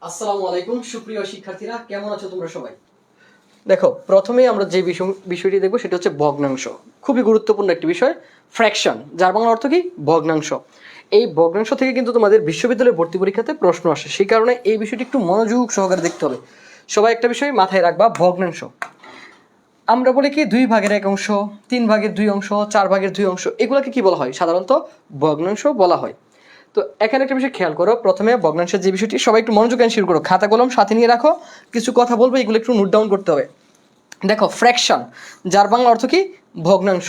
আসসালামু আলাইকুম, সুপ্রিয় শিক্ষার্থীরা, কেমন আছো তোমরা সবাই? দেখো, প্রথমে আমরা যে বিষয়- বিষয়টি দেখব, সেটা হচ্ছে ভগ্নাংশ। খুবই গুরুত্বপূর্ণ একটি বিষয়, ফ্র্যাকশন। যার বাংলা অর্থ কি? ভগ্নাংশ। এই ভগ্নাংশ থেকে কিন্তু তোমাদের বিশ্ববিদ্যালয়ের ভর্তি পরীক্ষাতে প্রশ্ন আসে। সেই কারণে এই বিষয়টি একটু মনোযোগ সহকারে দেখতে হবে। সবাই একটা বিষয় মাথায় রাখবা, ভগ্নাংশ। আমরা বলি কি? দুই ভাগের এক অংশ, তিন ভাগের দুই অংশ, চার ভাগের দুই অংশ, এগুলোকে কি বলা হয়? সাধারণত ভগ্নাংশ বলা হয়। তো এখানে একটা বিষয় খেয়াল করো। প্রথমে ভগ্নাংশের যে বিষয়টি, সবাই একটু মনোযোগ শুরু করো। খাতা কলম সাথে নিয়ে রাখো। কিছু কথা বলব, এগুলো একটু নোট ডাউন করতে হবে। দেখো ফ্র্যাকশন যার বাংলা অর্থ কি? ভগ্নাংশ।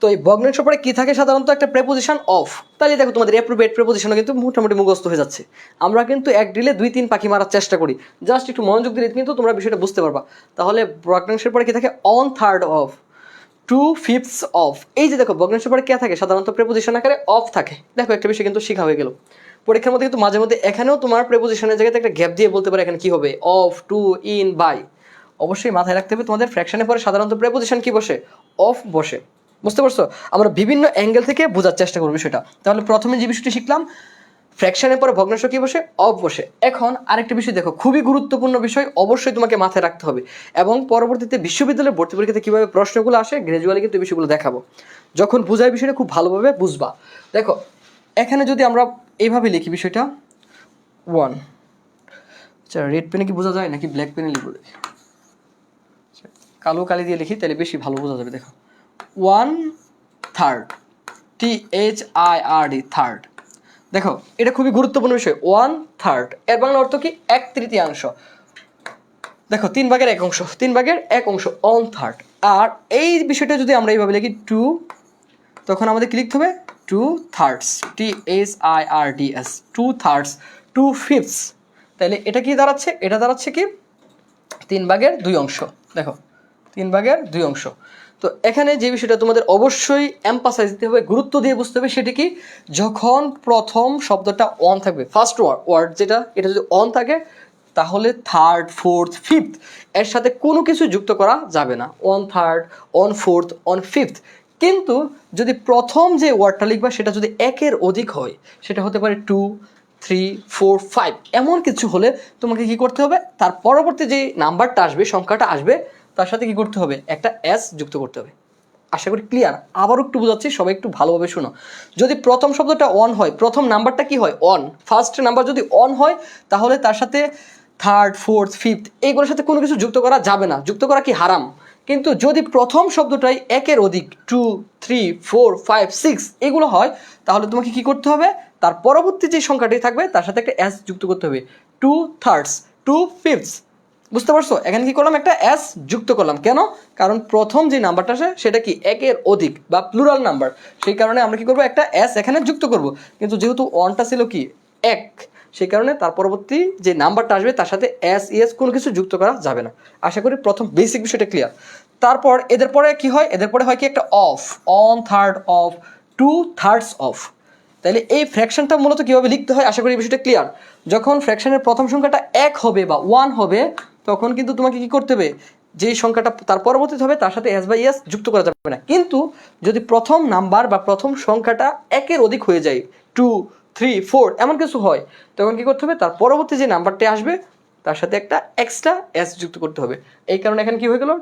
তো এই ভগ্নাংশ পরে কি থাকে? সাধারণত একটা প্রেপোজিশন অফ তাহলে দেখো, তোমাদের অ্যাপ্রোপ্রিয়েট প্রেপোজিশনও কিন্তু মোটামুটি মুখস্থ হয়ে যাচ্ছে। আমরা কিন্তু এক ডিলে দুই তিন পাখি মারার চেষ্টা করি। জাস্ট একটু মনোযোগ দিলে কিন্তু তোমরা বিষয়টা বুঝতে পারবা। তাহলে ভগ্নাংশের পরে কি থাকে? One third of two fifths of এই যে দেখো ভগ্নাংশের পরে কে থাকে? সাধারণত প্রেপোজিশন আকারে অফ থাকে। দেখো, একটা বিষয় কিন্তু শেখা হয়ে গেল। পরীক্ষার মধ্যে কিন্তু মাঝে মধ্যে এখানেও তোমার প্রেপোজিশনের জায়গাতে একটা গ্যাপ দিয়ে বলতে পারে এখানে কি হবে। অফ টু ইন বাই অবশ্যই মাথায় রাখতে হবে, তোমাদের ফ্র্যাকশনের পরে সাধারণত প্রেপোজিশন কি বসে? অফ বসে। বুঝতে পারছ? আমরা বিভিন্ন অ্যাঙ্গেল থেকে বোঝার চেষ্টা করব সেটা তাহলে প্রথমে যে বিষয়টি শিখলাম ফ্র্যাকশনের পরে ভগ্নাংশ কি বসে? অফ বসে। এখন আরেকটা বিষয় দেখো খুবই গুরুত্বপূর্ণ বিষয় অবশ্যই তোমাকে মাথায় রাখতে হবে। এবং পরবর্তীতে বিশ্ববিদ্যালয়ের ভর্তি পরীক্ষাতে কীভাবে প্রশ্নগুলো আসে গ্রাজুয়ালি কিন্তু বিষয়গুলো দেখাবো। যখন বুঝাই বিষয়টা খুব ভালোভাবে বুঝবা। দেখো এখানে যদি আমরা এইভাবে লিখি বিষয়টা ওয়ান আচ্ছা রেড পেনে কি বোঝা যায় নাকি ব্ল্যাক পেনে লিখব আচ্ছা, কালো কালি দিয়ে লিখি তাহলে বেশি ভালো বোঝা যাবে দেখো। One third T H I R D third দেখো, এটা খুবই গুরুত্বপূর্ণ বিষয়। ওয়ান থার্ড এর বাংলা অর্থ কি? এক তৃতীয়াংশ। দেখো, তিন ভাগের এক অংশ। তিন ভাগের এক অংশ অন থার্ড আর এই বিষয়টা যদি আমরা এইভাবে লিখি টু তখন আমাদের কি লিখতে হবে? Two thirds T S I R D S two thirds two fifths তাহলে এটা কি দাঁড়াচ্ছে? এটা দাঁড়াচ্ছে কি? তিন ভাগের দুই অংশ। দেখো তিন ভাগের দুই অংশ। তো এখানে যে বিষয়টা তোমাদের অবশ্যই এম্পাসাইজ দিতে হবে, গুরুত্ব দিয়ে বুঝতে হবে, সেটি কি? যখন প্রথম শব্দটা অন থাকবে ফার্স্ট ওয়ার্ড ওয়ার্ড যেটা, এটা যদি অন থাকে, তাহলে থার্ড ফোর্থ ফিফথ এর সাথে কোনো কিছু যুক্ত করা যাবে না। One third one fourth one fifth কিন্তু যদি প্রথম যে ওয়ার্ডটা লিখবা, সেটা যদি একের অধিক হয়, সেটা হতে পারে টু থ্রি ফোর ফাইভ এমন কিছু হলে তোমাকে কি করতে হবে? তার পরবর্তী যে নাম্বারটা আসবে, সংখ্যাটা আসবে তার সাথে কি করতে হবে? একটা এস যুক্ত করতে হবে। আশা করি ক্লিয়ার আবারও একটু বোঝাচ্ছি, সবাই একটু ভালোভাবে শোনো। যদি প্রথম শব্দটা অন হয়, প্রথম নাম্বারটা কি হয়? অন ফার্স্ট নাম্বার যদি অন হয়, তাহলে তার সাথে থার্ড ফোর্থ ফিফথ এইগুলোর সাথে কোনো কিছু যুক্ত করা যাবে না। যুক্ত করা কি হারাম? কিন্তু যদি প্রথম শব্দটাই একের অধিক two three four five six এগুলো হয়, তাহলে তোমাকে কি করতে হবে? তার পরবর্তী যে সংখ্যাটি থাকবে, তার সাথে একটা অ্যাস যুক্ত করতে হবে। টু থার্ডস টু ফিফথস বুঝতে পারছ? এখানে কি করলাম? একটা এস যুক্ত করলাম। কেন? কারণ প্রথম যে নাম্বারটা আসে, সেটা কি? একের অধিক বা প্লুরাল নাম্বার সেই কারণে আমরা কি করব? একটা এস এখানে যুক্ত করব। কিন্তু যেহেতু ওয়ানটা ছিল কি? এক। সেই কারণে তার পরবর্তী যে নাম্বারটা আসবে, তার সাথে এস ইএস কোনো কিছু যুক্ত করা যাবে না। আশা করি প্রথম বেসিক বিষয়টা ক্লিয়ার তারপর এদের পরে কি হয়? এদের পরে হয় কি? একটা of one third of two thirds of তাহলে এই ফ্র্যাকশনটা মূলত কীভাবে লিখতে হয়? আশা করি বিষয়টা ক্লিয়ার যখন ফ্র্যাকশনের প্রথম সংখ্যাটা এক হবে বা ওয়ান হবে, তখন কিন্তু তোমাকে কি করতে হবে? যেই সংখ্যাটা তার পরবর্তীতে হবে, তার সাথে এস বাই এস যুক্ত করা যাবে না। কিন্তু যদি প্রথম নাম্বার বা প্রথম সংখ্যাটা একের অধিক হয়ে যায় টু থ্রি ফোর এমন কিছু হয়, তখন কি করতে হবে? তার পরবর্তী যে নাম্বারটি আসবে, তার সাথে একটা এক্সট্রা এস যুক্ত করতে হবে। এই কারণে এখানে কি হয়ে গেল?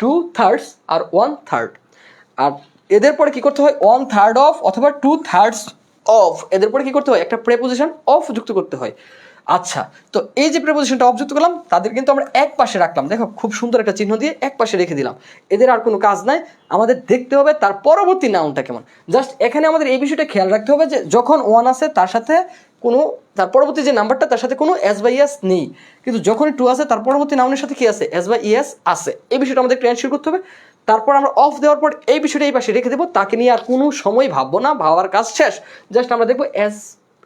টু থার্ডস আর ওয়ান থার্ড আর এদের পরে কি করতে হয়? ওয়ান থার্ড অফ অথবা টু থার্ডস অফ এদের পরে কি করতে হয়? একটা প্রেপোজিশন অফ যুক্ত করতে হয়। আচ্ছা তো এই যে প্রেপোজিশনটা অফ যুক্ত করলাম, তাদের কিন্তু আমরা এক পাশে রাখলাম। দেখো, খুব সুন্দর একটা চিহ্ন দিয়ে এক পাশে রেখে দিলাম। এদের আর কোনো কাজ নাই। আমাদের দেখতে হবে তার পরবর্তী নাউনটা কেমন। জাস্ট এখানে আমাদের এই বিষয়টা খেয়াল রাখতে হবে যে, যখন ওয়ান আছে, তার সাথে কোনো, তার পরবর্তী যে নাম্বারটা তার সাথে কোনো এস বাই এস নেই। কিন্তু যখনই টু আছে, তার পরবর্তী নাউনের সাথে কি আছে? এস বাই ইএস আছে। এই বিষয়টা আমাদের ক্লিয়ার করতে হবে। তারপর আমরা অফ দেওয়ার পর এই বিষয়টা এই পাশে রেখে দেবো। তাকে নিয়ে আর কোনো সময় ভাববো না, ভাবার কাজ শেষ। জাস্ট আমরা দেখব এস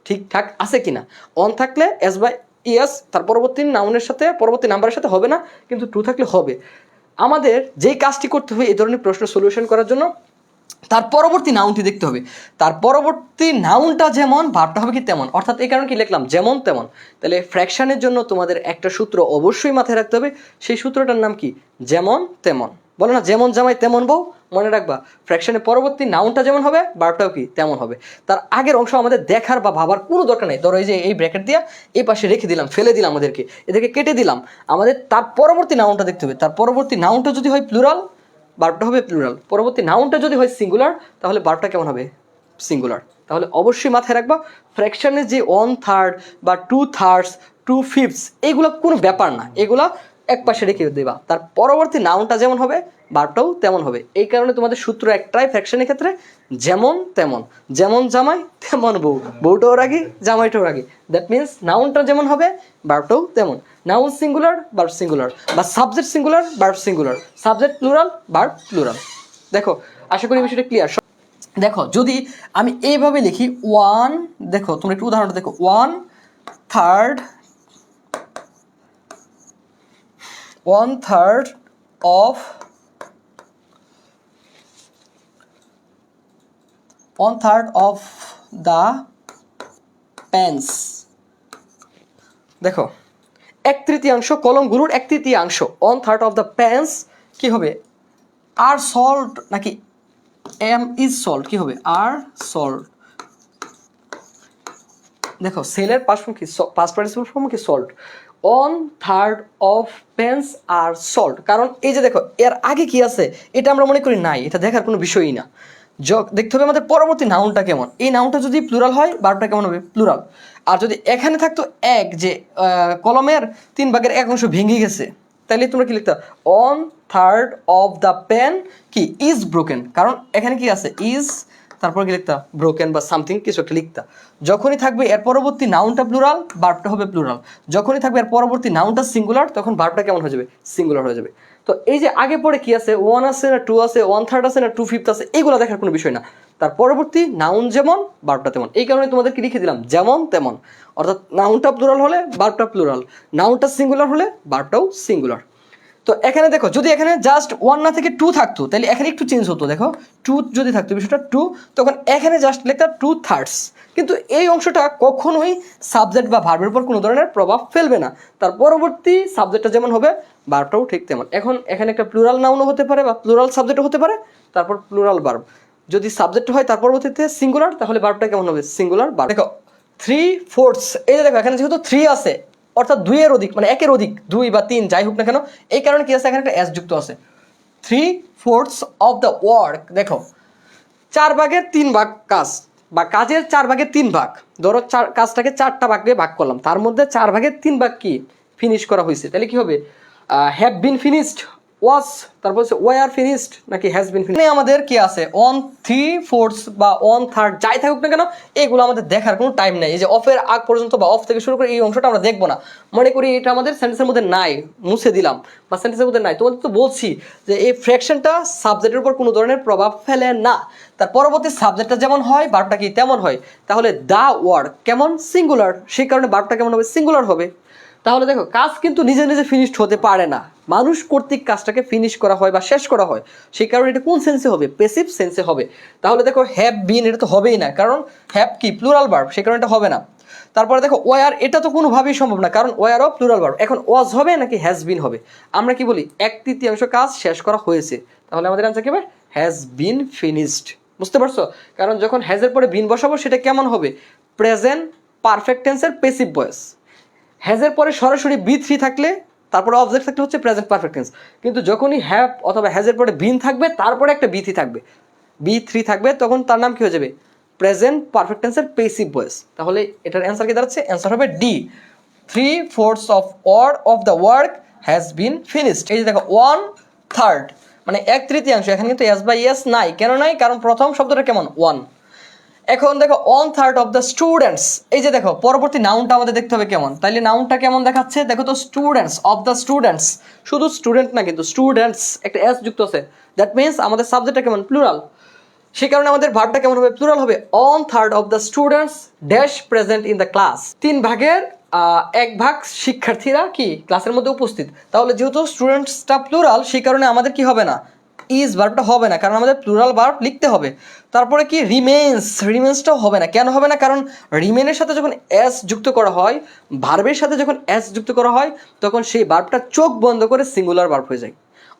ঠিকঠাক আছে কিনা। অন থাকলে এস বাই ইএস তার পরবর্তী নাউনের সাথে, পরবর্তী নাম্বারের সাথে হবে না, কিন্তু টু থাকলে হবে। আমাদের যেই কাজটি করতে হবে এই ধরনের প্রশ্ন সলিউশন করার জন্য, তার পরবর্তী নাউনটি দেখতে হবে। তার পরবর্তী নাউনটা যেমন, ভাবটা হবে কি তেমন। অর্থাৎ এই কারণে কি লিখলাম, যেমন তেমন। তাহলে ফ্র্যাকশানের জন্য তোমাদের একটা সূত্র অবশ্যই মাথায় রাখতে হবে। সেই সূত্রটার নাম কি? যেমন তেমন। বলে না, যেমন জামাই তেমন বউ, মনে রাখবা ফ্র্যাকশনের পরবর্তী নাউনটা যেমন হবে বারটাও কি তেমন হবে। তার আগের অংশ আমাদের দেখার বা ভাবার কোনো দরকার নেই। ধরো এই যে এই ব্র্যাকেট দিয়ে এই পাশে রেখে দিলাম, ফেলে দিলাম আমাদেরকে এদেরকে কেটে দিলাম। আমাদের তার পরবর্তী নাউনটা দেখতে হবে। তার পরবর্তী নাউনটা যদি হয় প্লুরাল বারটা হবে প্লুরাল পরবর্তী নাউনটা যদি হয় সিঙ্গুলার তাহলে বারটা কেমন হবে? সিঙ্গুলার তাহলে অবশ্যই মাথায় রাখবা ফ্র্যাকশনের যে ওয়ান থার্ড বা টু থার্ডস টু ফিফথস এগুলো কোনো ব্যাপার না। এগুলা এক পাশে রেখে দেবা। তার পরবর্তী নাউনটা যেমন হবে বারটাও তেমন হবে। এই কারণে তোমাদের সূত্র একটাই ফ্র্যাকশনের ক্ষেত্রে যেমন তেমন। যেমন জামাই, তেমন বউ। বউটাও রাগি, জামাইটাও রাগি। দ্যাট মিনস নাউনটা যেমন হবে বারটাও তেমন। নাউন সিঙ্গুলার বার্ব সিঙ্গুলার বা subject singular verb singular subject plural verb plural দেখো, আশা করি বিষয়টা ক্লিয়ার দেখো, যদি আমি এইভাবে লিখি ওয়ান দেখো, তোমরা একটু উদাহরণটা দেখো। One third one third of one third of the pens দেখো, এক তৃতীয়াংশ কলম কলমগুলোর এক তৃতীয়াংশ one third of the pans কি হবে? আর সল্ট নাকি এম ইজ সল্ট কি হবে? আর সল্ট দেখো সেলের ফর্ম কি পাস পার্টিসিপল ফর্ম কি sold one third of pens are sold কারণ এই যে দেখো, এর আগে কি আছে? এটা আমরা মনে করি নাই, এটা দেখার কোনো বিষয়ই না। দেখতে হবে আমাদের পরবর্তী নাউনটা কেমন। এই নাউনটা যদি প্লুরাল হয় বারোটা কেমন হবে? প্লুরাল আর যদি এখানে থাকতো এক, যে কলমের তিন ভাগের এক অংশ ভেঙে গেছে, তাহলে তোমরা কি লিখতে? One third of the pen কি ইজ ব্রোকেন কারণ এখানে কি আছে? ইজ তারপর কি লিখতা? ব্রোকেন বা সামথিং কিছু একটা লিখতা। যখনই থাকবে এর পরবর্তী নাউনটা প্লুরাল বার্বটা হবে প্লুরাল যখনই থাকবে এর পরবর্তী নাউনটা সিঙ্গুলার তখন বার্বটা কেমন হয়ে যাবে? সিঙ্গুলার হয়ে যাবে। তো এই যে আগে পরে কি আছে? ওয়ান আছে না টু আছে ওয়ান থার্ড আছে না টু ফিফথ আছে, এগুলো দেখার কোনো বিষয় না। তার পরবর্তী নাউন যেমন বার্বটা তেমন। এই কারণে তোমাদেরকে লিখে দিলাম, যেমন তেমন। অর্থাৎ নাউনটা প্লুরাল হলে বার্বটা প্লুরাল নাউনটা সিঙ্গুলার হলে বার্বটাও সিঙ্গুলার তো এখানে দেখো, যদি এখানে জাস্ট ওয়ান না থেকে টু থাকতো, তাহলে এখানে একটু চেঞ্জ হতো, দেখো। টু যদি থাকতো, বিষয়টা টু তখন এখানে জাস্ট লিখতাম টু থার্ডস কিন্তু এই অংশটা কখনোই সাবজেক্ট বা ভার্বের উপর কোনো ধরনের প্রভাব ফেলবে না। তার পরবর্তী সাবজেক্টটা যেমন হবে বার্বটাও ঠিক তেমন। এখন এখানে একটা প্লুরাল নাউনও হতে পারে বা প্লুরাল সাবজেক্টও হতে পারে, তারপর প্লুরাল বার্ব যদি সাবজেক্ট হয় তার পরবর্তীতে সিঙ্গুলার তাহলে বার্বটা কেমন হবে? সিঙ্গুলার বার্ব দেখো থ্রি ফোর্থস এই যে দেখো, এখানে যেহেতু থ্রি আছে অর্থাৎ দুইয়ের অধিক মানে একের অধিক, দুই বা তিন, যাই হোক না কেন, এই কারণে কি আছে? এখানে একটা এস যুক্ত আছে। Three fourths of the work দেখো, চার ভাগের তিন ভাগ কাজ, বা কাজের চার ভাগের তিন ভাগ। ধরো চার, কাজটাকে চারটা ভাগে ভাগ করলাম। তার মধ্যে চার ভাগের তিন ভাগ কি? ফিনিশ করা হয়েছে। তাহলে কি হবে? হ্যাভ বিন ফিনিশড ওয়াজ তারপর হচ্ছে ওয়ার ফিনিশড নাকি হ্যাজ বিন ফিনিশড আমাদের কি আছে? অন থ্রি ফোর্থস বা অন থার্ড যাই থাকুক না কেন, এগুলো আমাদের দেখার কোনো টাইম নেই। এই যে অফের আগ পর্যন্ত বা অফ থেকে শুরু করে এই অংশটা আমরা দেখব না। মনে করি এটা আমাদের সেন্টেন্সের মধ্যে নাই, মুছে দিলাম। বা সেন্টেন্সের মধ্যে নাই। তোমাদের তো বলছি যে এই ফ্র্যাকশনটা সাবজেক্টের উপর কোনো ধরনের প্রভাব ফেলে না। তার পরবর্তী সাবজেক্টটা যেমন হয় বার্বটা কি তেমন হয়। তাহলে দা ওয়ার্ড কেমন সিঙ্গুলার সেই কারণে বার্বটা কেমন হবে? সিঙ্গুলার হবে। তাহলে দেখো, কাজ কিন্তু নিজে নিজে ফিনিশড হতে পারে না। মানুষ কর্তৃক কাজটাকে ফিনিশ করা হয় বা শেষ করা হয়, সেই কারণে এটা কোন সেন্সে হবে? পেসিভ সেন্সে হবে। তাহলে দেখো হ্যাভ বিন এটা তো হবেই না, কারণ হ্যাভ কি? প্লুরাল বার্ব সেই কারণে এটা হবে না। তারপরে দেখো ওয়ার এটা তো কোনোভাবেই সম্ভব না, কারণ ওয়ার অফ প্লুরাল বার্ব এখন ওয়াজ হবে নাকি হ্যাজ বিন হবে? আমরা কি বলি? এক তৃতীয়াংশ কাজ শেষ করা হয়েছে। তাহলে আমাদের আনসার কি হবে হ্যাজ বিন ফিনিশড বুঝতে পারছ? কারণ যখন হ্যাজের পরে বিন বসাবো, সেটা কেমন হবে? প্রেজেন্ট পারফেক্ট টেন্সের পেসিভ ভয়েস হ্যাজের পরে সরাসরি বি থ্রি থাকলে, তারপরে অবজেক্ট থাকলে হচ্ছে প্রেজেন্ট পারফেক্ট টেন্স কিন্তু যখনই হ্যাভ অথবা হ্যাজের পরে বিন থাকবে, তারপরে একটা বি থ্রি থাকবে। বি থ্রি থাকবে, তখন তার নাম কি হয়ে যাবে? প্রেজেন্ট পারফেক্ট টেন্সের পেসিভ ভয়েস তাহলে এটার অ্যান্সার কি দাঁড়াচ্ছে? অ্যান্সার হবে D three fourths of or of the work has been finished এই যে দেখো ওয়ান থার্ড মানে এক তৃতীয়াংশ এখানে কিন্তু এস বাই এস নাই। কেন নাই? কারণ প্রথম শব্দটা কেমন? ওয়ান এখন দেখো one third of the students এই যে দেখো, পরবর্তী নাউনটা আমাদের দেখতে হবে কেমন? তাইলে নাউনটা কেমন দেখাচ্ছে? দেখো তো স্টুডেন্টস অফ দ্য স্টুডেন্টস শুধু স্টুডেন্ট না কিন্তু স্টুডেন্টস একটা এস যুক্ত আছে। দ্যাট মিনস আমাদের সাবজেক্টটা কেমন? প্লুরাল সেই কারণে আমাদের ভার্বটা কেমন হবে? প্লুরাল হবে। One third of the students dash present in the class তিন ভাগের এক ভাগ শিক্ষার্থীরা কি? ক্লাসের মধ্যে উপস্থিত। তাহলে যেহেতু স্টুডেন্টসটা প্লুরাল সেই কারণে আমাদের কি হবে না? ইজ ভার্বটা হবে না, কারণ আমাদের প্লুরাল ভার্ব লিখতে হবে। তারপরে কি? রিমেন্স রিমেন্সটাও হবে না। কেন হবে না? কারণ রিমেনের সাথে যখন এস যুক্ত করা হয় ভার্বের সাথে যখন এস যুক্ত করা হয়, তখন সেই ভার্বটা চোখ বন্ধ করে সিঙ্গুলার ভার্ব হয়ে যায়।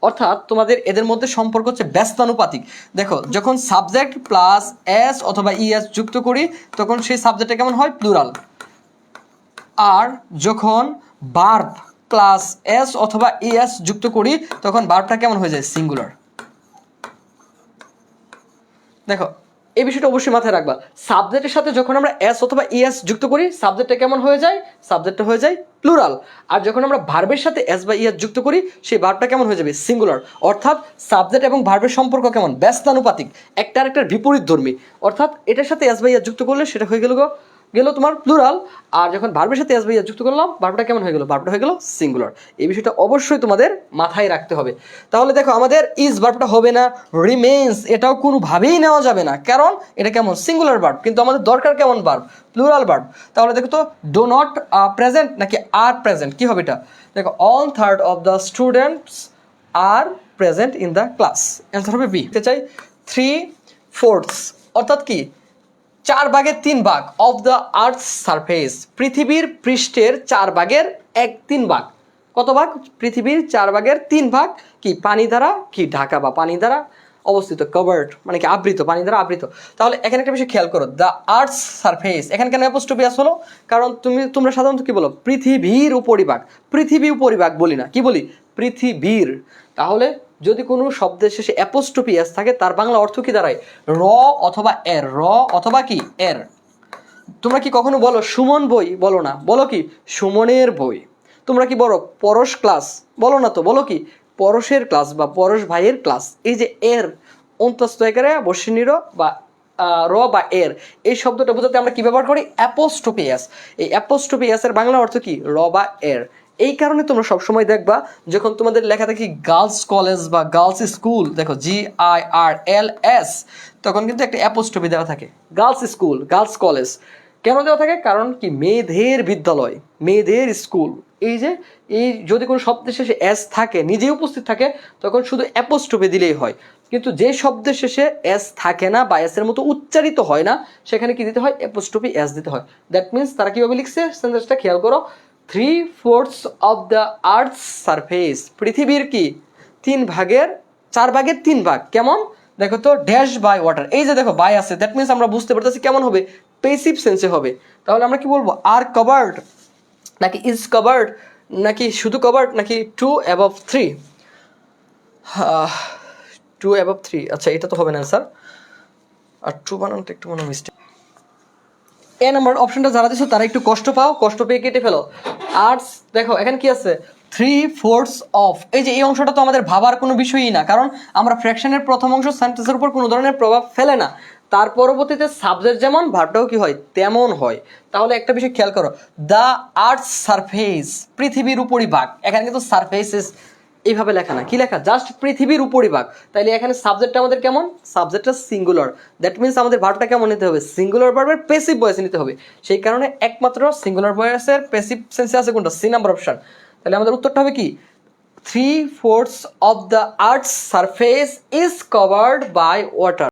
অর্থাৎ তোমাদের এদের মধ্যে সম্পর্ক হচ্ছে ব্যস্তানুপাতিক। দেখো, যখন সাবজেক্ট প্লাস এস অথবা ইএস যুক্ত করি, তখন সেই সাবজেক্টটা কেমন হয়? প্লুরাল আর যখন বার্ব প্লাস এস অথবা ইএস যুক্ত করি, তখন বার্বটা কেমন হয়ে যায়? সিঙ্গুলার দেখো, এই বিষয়টা অবশ্যই মাথায় রাখবা। সাবজেক্টের সাথে যখন আমরা এস অথবা ইএস যুক্ত করি সাবজেক্টটা কেমন হয়ে যায়? সাবজেক্টটা হয়ে যায় প্লুরাল আর যখন আমরা ভার্বের সাথে এস বা ইএস যুক্ত করি, সেই ভার্বটা কেমন হয়ে যাবে? সিঙ্গুলার অর্থাৎ সাবজেক্ট এবং ভার্বের সম্পর্ক কেমন? ব্যস্তানুপাতিক। একটা আরেকটার বিপরীত ধর্মী অর্থাৎ এটার সাথে এস বা ইএস যুক্ত করলে সেটা হয়ে গেল গেল তোমার প্লুরাল আর যখন ভার্বের সাথে এস ইএস যুক্ত করলাম ভার্বটা কেমন হয়ে গেল? ভার্বটা হয়ে গেল সিঙ্গুলার এই বিষয়টা অবশ্যই তোমাদের মাথায় রাখতে হবে। তাহলে দেখো, আমাদের ইজ ভার্বটা হবে না রিমেন্স এটাও কোনোভাবেই নেওয়া যাবে না। কারণ এটা কেমন? সিঙ্গুলার ভার্ব কিন্তু আমাদের দরকার কেমন ভার্ব প্লুরাল ভার্ব তাহলে দেখো তো ডো নট প্রেজেন্ট নাকি আর প্রেজেন্ট কি হবে এটা? দেখো all third of the students R present in the class answer হবে বি চাই থ্রি ফোর্থস অর্থাৎ কি? চার ভাগের তিন ভাগ অফ দ্য আর্থ সারফেস পৃথিবীর পৃষ্ঠের চার ভাগের এক তিন ভাগ। কত ভাগ? পৃথিবীর চার ভাগের তিন ভাগ কি পানি দ্বারা? কি ঢাকা বা পানি দ্বারা? অবস্থিত কভার্ড মানে কি আবৃত, পানি দ্বারা আবৃত। তাহলে এখানে একটা বিষয় খেয়াল করো দ্য আর্থ সারফেস এখানে কেন অ্যাপোস্ট্রোপিয়াস হলো কারণ তুমি, তোমরা সাধারণত কি বলো? পৃথিবীর উপরিভাগ। পৃথিবী উপরিভাগ বলি না, কি বলি? পৃথিবীর। তাহলে যদি কোনো শব্দের শেষে অ্যাপোস্ট্রোপিয়াস থাকে, তার বাংলা অর্থ কি দাঁড়ায়? র অথবা এর, র অথবা কি? এর। তোমরা কি কখনো বলো, সুমন বই? বলো না। বলো কি, সুমনের বই। তোমরা কি বলো, পরশ ক্লাস? বলো না তো, বলো কি, পরশের ক্লাস বা পরশ ভাইয়ের ক্লাস। এই যে এর, অন্তস্থ একারে বসিনির বা র বা এর, এই শব্দটা বোঝাতে আমরা কি ব্যবহার করি? অ্যাপোস্টোপিয়াস এই অ্যাপোস্টোপিয়াসের বাংলা অর্থ কি? র বা এর। এই কারণে তোমরা সবসময় দেখবা, যখন তোমাদের লেখা থাকি গার্লস কলেজ বা গার্লস স্কুল দেখো G I R L S তখন কিন্তু একটা অ্যাপোস্টপি দেওয়া থাকে গার্লস স্কুল গার্লস কলেজ কেন দেওয়া থাকে? কারণ কি? মেয়েদের বিদ্যালয়, মেয়েদের স্কুল এই যে, এই যদি কোনো শব্দের শেষে এস থাকে নিজে উপস্থিত থাকে, তখন শুধু অ্যাপোস্টপি দিলেই হয়। কিন্তু যে শব্দের শেষে এস থাকে না বা এস এর মতো উচ্চারিত হয় না, সেখানে কি দিতে হয়? অ্যাপোস্টপি এস দিতে হয়। দ্যাট মিনস তারা কীভাবে লিখছে? সেন্টেন্সটা খেয়াল করো। Three fourths of the earth surface পৃথিবীর কি? তিন ভাগের, চার ভাগের তিন ভাগ। কেমন? দেখো তো ড্যাশ বাই ওয়াটার এই যে দেখো বাই আছে। দ্যাট মিনস আমরা বুঝতে পারতেছি কেমন হবে? পেসিভ সেন্সে হবে। তাহলে আমরা কি বলব? আর কভার্ড নাকি ইজ কভার্ড নাকি শুধু কভার্ড নাকি two above three two above three আচ্ছা এটা তো হবে না স্যার আর টু বানানোটা একটু মনে মিস্টেক এ নাম্বার অপশনটা যারা দিছো, তারা একটু কষ্ট পাও, কষ্ট পেয়ে কেটে ফেলো। আর্টস দেখো, এখানে কি আছে? থ্রি ফোর্থস অফ এই যে, এই অংশটা তো আমাদের ভাবার কোনো বিষয়ই না, কারণ আমরা ফ্র্যাকশনের প্রথম অংশ সেন্টেন্সের উপর কোনো ধরনের প্রভাব ফেলে না। তার পরবর্তীতে সাবজেক্ট যেমন, ভাবটাও কি হয়? তেমন হয়। তাহলে একটা বিষয় খেয়াল করো। দ্য আর্থ সারফেস পৃথিবীর উপরিভাগ। এখানে কিন্তু সারফেসেস এইভাবে লেখা না। কি লেখা? জাস্ট পৃথিবীর উপরিভাগ। তাইলে এখানে সাবজেক্টটা আমাদের কেমন? সাবজেক্টটা সিঙ্গুলার দ্যাট মিনস আমাদের ভার্বটা কেমন নিতে হবে? সিঙ্গুলার ভার্বের পেসিভ ভয়েসে নিতে হবে। সেই কারণে একমাত্র সিঙ্গুলার ভয়েসের পেসিভ সেন্সে আছে কোনটা? সি নাম্বার অপশন তাহলে আমাদের উত্তরটা হবে কি? Three fourths of the earth surface is covered by water